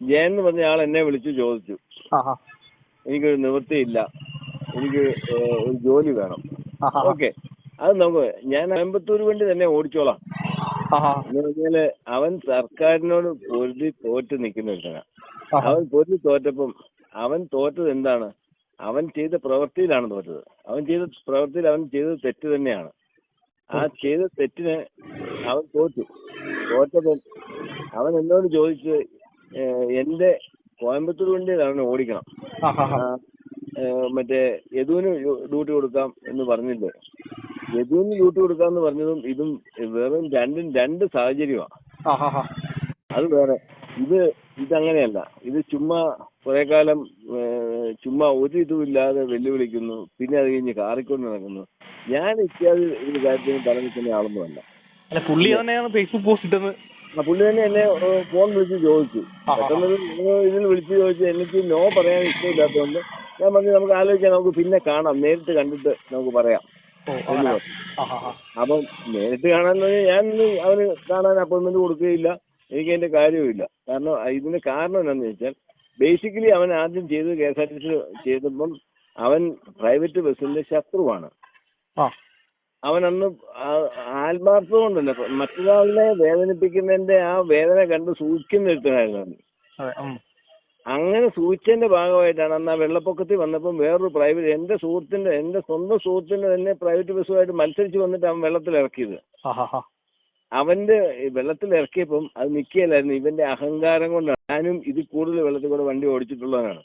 ജയൻ എന്ന് പറഞ്ഞ ആൾ എന്നെ വിളിച്ചു ചോദിച്ചു. എനിക്കൊരു നിവൃത്തിയില്ല. എനിക്ക് ഒരു ജോലി വേണം. ഓക്കെ. അത് നമുക്ക് ഞാൻ അമ്പത്തൂര് വേണ്ടി തന്നെ ഓടിച്ചോളാം. എന്ന് പറഞ്ഞാൽ അവൻ സർക്കാരിനോട് പൊരുതി തോറ്റ് നിൽക്കുന്ന ഒരുത്തനാ. അവൻ പൊരുതി തോറ്റപ്പം അവൻ തോറ്റത് എന്താണ്? അവൻ ചെയ്ത പ്രവൃത്തിയിലാണ് തോറ്റത്. അവൻ ചെയ്ത പ്രവൃത്തിയിൽ അവൻ ചെയ്തത് തെറ്റ് തന്നെയാണ്. ആ ചെയ്ത തെറ്റിന് അവൻ തോറ്റു. തോറ്റപ്പം അവൻ എന്നോട് ചോദിച്ച് ഏഹ്, എന്റെ കോയമ്പത്തൂർ വണ്ടി അവനെ ഓടിക്കണം മറ്റേ യദുവിന് ഡ്യൂട്ടി കൊടുക്കാം എന്ന് പറഞ്ഞില്ലേ? യദുവിന് ഡ്യൂട്ടി കൊടുക്കാന്ന് പറഞ്ഞതും ഇതും വെറും രണ്ടും രണ്ട് സാഹചര്യമാണ് അത് വേറെ. ഇത് ഇതങ്ങനെയല്ല. ഇത് ചുമ്മാ കുറെ കാലം ചുമ്മാ ഒരു ഇതും ഇല്ലാതെ വെല്ലുവിളിക്കുന്നു. പിന്നെ അത് കഴിഞ്ഞ് കാറിക്കൊണ്ട് നടക്കുന്നു. ഞാൻ ഇത്യാദി കാര്യത്തിന് തല നിൽക്കുന്ന ആളൊന്നുമല്ല. അല്ല പുള്ളി തന്നെയാണ് ഫേസ്ബുക്ക് പോസ്റ്റ് ഇട്ടത്. പുള്ളി തന്നെ എന്നെ ഫോൺ വിളിച്ച് ചോദിച്ചു. പെട്ടെന്ന് ഇതിൽ വിളിച്ച് ചോദിച്ചു എനിക്ക് നോ പറയാൻ ഇഷ്ടമില്ലാത്തതുകൊണ്ട് ഞാൻ പറഞ്ഞു നമുക്ക് ആലോചിക്കാം നമുക്ക് പിന്നെ കാണാം. നേരിട്ട് കണ്ടിട്ട് നമുക്ക് പറയാം. അപ്പം നേരിട്ട് കാണാൻ ഞാൻ അവന് കാണാൻ അപ്പോയിന്റ്മെന്റ് കൊടുക്കുകയില്ല. എനിക്ക് അതിന്റെ കാര്യവുമില്ല. കാരണം ഇതിന് കാരണം എന്താണെന്ന് വെച്ചാൽ ബേസിക്കലി അവൻ ആദ്യം ചെയ്തത് K S R T C ചെയ്തപ്പം അവൻ പ്രൈവറ്റ് ബസ്സിന്റെ ശത്രുവാണ്. അവൻ അന്ന് ആത്മാർത്ഥത കൊണ്ടല്ല മറ്റൊരാളിനെ വേദനിപ്പിക്കുന്നതിന്റെ ആ വേദന കണ്ട് സൂക്ഷിക്കുന്ന. അതെ അങ്ങനെ സൂക്ഷിച്ചതിന്റെ ഭാഗമായിട്ടാണ് അന്ന് ആ വെള്ളപ്പൊക്കത്തിൽ വന്നപ്പം വേറൊരു പ്രൈവറ്റ് എന്റെ സുഹൃത്തിന്റെ എന്റെ സ്വന്തം സുഹൃത്തിന്റെ തന്നെ പ്രൈവറ്റ് ബസ്സുമായിട്ട് മത്സരിച്ച് വന്നിട്ട് അവൻ വെള്ളത്തിൽ ഇറക്കിയത്. അവന്റെ വെള്ളത്തിൽ ഇറക്കിയപ്പം അത് നിൽക്കുകയല്ലായിരുന്നു. ഇവന്റെ അഹങ്കാരം കൊണ്ടാണ്. ഞാനും ഇത് കൂടുതൽ വെള്ളത്തിൽ കൂടെ വണ്ടി ഓടിച്ചിട്ടുള്ളവനാണ്.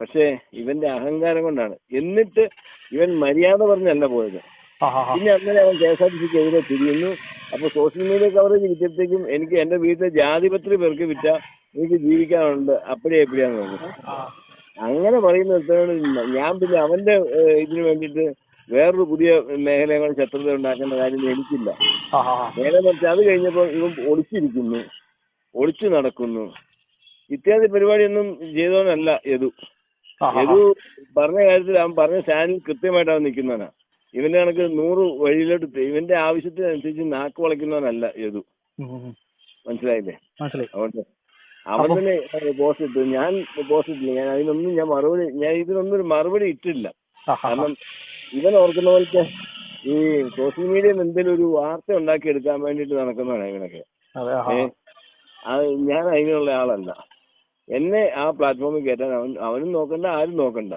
പക്ഷേ ഇവന്റെ അഹങ്കാരം കൊണ്ടാണ്. എന്നിട്ട് ഇവൻ മര്യാദ പറഞ്ഞല്ല പോയത്. പിന്നെ അങ്ങനെ അവൻ കെ എസ് ആർ ടി സിക്ക് എതിരെ തിരിയുന്നു. അപ്പൊ സോഷ്യൽ മീഡിയ കവറേജ് കിട്ടിയപ്പോഴത്തേക്കും എനിക്ക് എന്റെ വീട്ടിലെ ജാതിപത്രി പേർക്ക് വിറ്റ എനിക്ക് ജീവിക്കാനുണ്ട്. അപ്പഴേ എപ്പോഴാന്ന് തോന്നുന്നു. അങ്ങനെ പറയുന്ന ഒരുത്തനോട് ഞാൻ പിന്നെ അവന്റെ ഇതിനു വേണ്ടിട്ട് വേണ്ടിയിട്ട് വേറൊരു പുതിയ മേഖലകൾ ശത്രുത ഉണ്ടാക്കേണ്ട കാര്യം എനിക്കില്ല. നേരെ മറിച്ച് അത് കഴിഞ്ഞപ്പോൾ ഇവൻ ഒളിച്ചിരിക്കുന്നു. ഒളിച്ചു നടക്കുന്നു. ഇത്യാദി പരിപാടിയൊന്നും ചെയ്തോന്നല്ല യദു. യദു പറഞ്ഞ കാര്യത്തിൽ അവൻ പറഞ്ഞ സ്റ്റാൻഡിൽ കൃത്യമായിട്ട് അവൻ നിൽക്കുന്നവനാ. ഇവന്റെ കണക്ക് നൂറ് വഴിയിലോട്ട് ഇവന്റെ ആവശ്യത്തിനനുസരിച്ച് നാക്ക് വളയ്ക്കുന്നവനല്ല യദു. മനസ്സിലായില്ലേ? മനസ്സിലായി. അതുകൊണ്ട് അവൻ തന്നെ പോസ്റ്റ് ഇട്ടു. ഞാൻ പോസ്റ്റ് ഇട്ടില്ല. ഞാൻ അതിനൊന്നും ഞാൻ മറുപടി ഞാൻ ഇതിനൊന്നും ഒരു മറുപടി ഇട്ടില്ല. കാരണം ഇവൻ ഓർക്കുന്ന പോലത്തെ ഈ സോഷ്യൽ മീഡിയയിൽ എന്തെങ്കിലും ഒരു വാർത്ത ഉണ്ടാക്കി എടുക്കാൻ വേണ്ടിയിട്ട് നടക്കുന്നതാണ് ഇവനൊക്കെ. ഞാൻ അതിനുള്ള ആളല്ല. എന്നെ ആ പ്ലാറ്റ്ഫോമിൽ കയറ്റാൻ അവൻ അവനും നോക്കണ്ട ആരും നോക്കണ്ട.